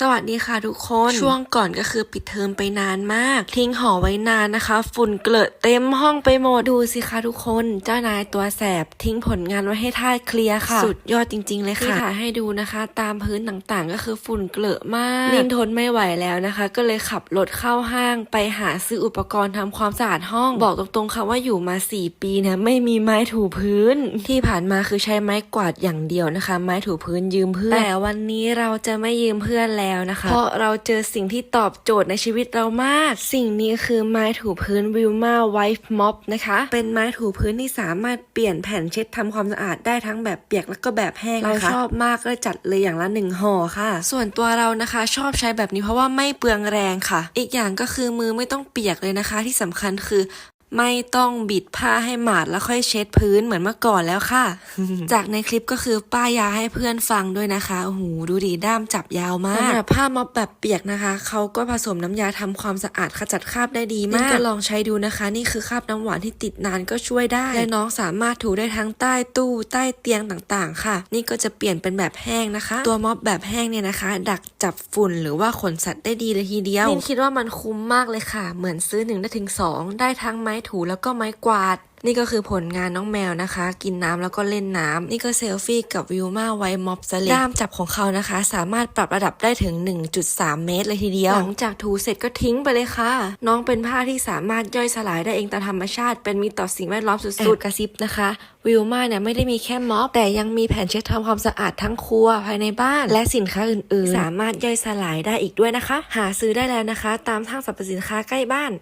สวัสดีค่ะทุกคน ช่วงก่อนก็คือปิดเทอมไปนานมาก ทิ้งหอไว้นานนะคะ ฝุ่นเกลอะเต็มห้องไปหมดดูสิคะทุกคน เจ้านายตัวแสบทิ้งผลงานไว้ให้ท่าสเคลียร์ค่ะ สุดยอดจริง ๆ เลยค่ะที่ถ่ายให้ดูนะคะ ตามพื้นต่างๆ ก็คือฝุ่นเกลอะมากนินทนไม่ไหวแล้วนะคะ ก็เลยขับรถเข้าห้างไปหาซื้ออุปกรณ์ทำความสะอาดห้อง บอกตรงๆค่ะว่าอยู่มา 4 ปีเนี่ยไม่มีไม้ถูพื้น ที่ผ่านมาคือใช้ไม้กวาดอย่างเดียวนะคะ ไม้ถูพื้นยืมเพื่อนแต่วันนี้เราจะไม่ยืมเพื่อนแล้วนะคะ เพราะเราเจอสิ่งที่ตอบโจทย์ในชีวิตเรามาก สิ่งนี้คือไม้ถูพื้นวิลมาไวฟ์ม็อบนะคะ เป็นไม้ถูพื้นที่สามารถเปลี่ยนแผ่นเช็ดทำความสะอาดได้ทั้งแบบเปียกแล้วก็แบบแห้งนะคะเราชอบมากก็เลยจัดเลยอย่างละหนึ่งห่อค่ะ ส่วนตัวเรานะคะ ชอบใช้แบบนี้เพราะว่าไม่เปลืองแรงค่ะ อีกอย่างก็คือมือไม่ต้องเปียกเลยนะคะ ที่สำคัญคือ ไม่ต้องบิดผ้าให้หมาดแล้วค่อยเช็ดพื้นเหมือนเมื่อก่อนแล้วค่ะ จากในคลิปก็คือป้ายยาให้เพื่อนฟังด้วยนะคะ โอ้โห ดูดีด้ามจับยาวมากสำหรับผ้าม็อบแบบเปียกนะคะ เขาก็ผสมน้ำยาทำความสะอาดขจัดคราบได้ดีมาก ก็ลองใช้ดูนะคะ นี่คือคราบน้ำหวานที่ติดนานก็ช่วยได้ และน้องสามารถถูได้ทั้งใต้ตู้ใต้เตียงต่างๆ ค่ะ นี่ก็จะเปลี่ยนเป็นแบบแห้งนะคะ ตัวม็อบแบบแห้งเนี่ยนะคะ ดักจับฝุ่นหรือว่าขนสัตว์ได้ดีเลยทีเดียวนินคิดว่ามันคุ้มมากเลยค่ะ เหมือนซื้อ1ได้ถึง2ได้ทั้งไม้ถูแล้วก็ไม้กวาด นี่ก็คือผลงานน้องแมวนะคะ กินน้ำแล้วก็เล่นน้ำนี่ก็เซลฟี่กับวิวมาไวม็อบสเลด้ามจับของเขานะคะ สามารถปรับระดับได้ถึง 1.3 เมตรเลยทีเดียว หลังจากถูเสร็จก็ทิ้งไปเลยค่ะ น้องเป็นผ้าที่สามารถย่อยสลายได้เองตามธรรมชาติ เป็นมิตรต่อสิ่งแวดล้อมสุดๆกระซิบนะคะวิวมาเนี่ยไม่ได้มีแค่ม็อบ แต่ยังมีแผ่นเช็ดทำความสะอาดทั้งครัวภายในบ้าน และสินค้าอื่นๆ สามารถย่อยสลายได้อีกด้วยนะคะ หาซื้อได้แล้วนะคะ ตามห้างสรรพสินค้าใกล้บ้าน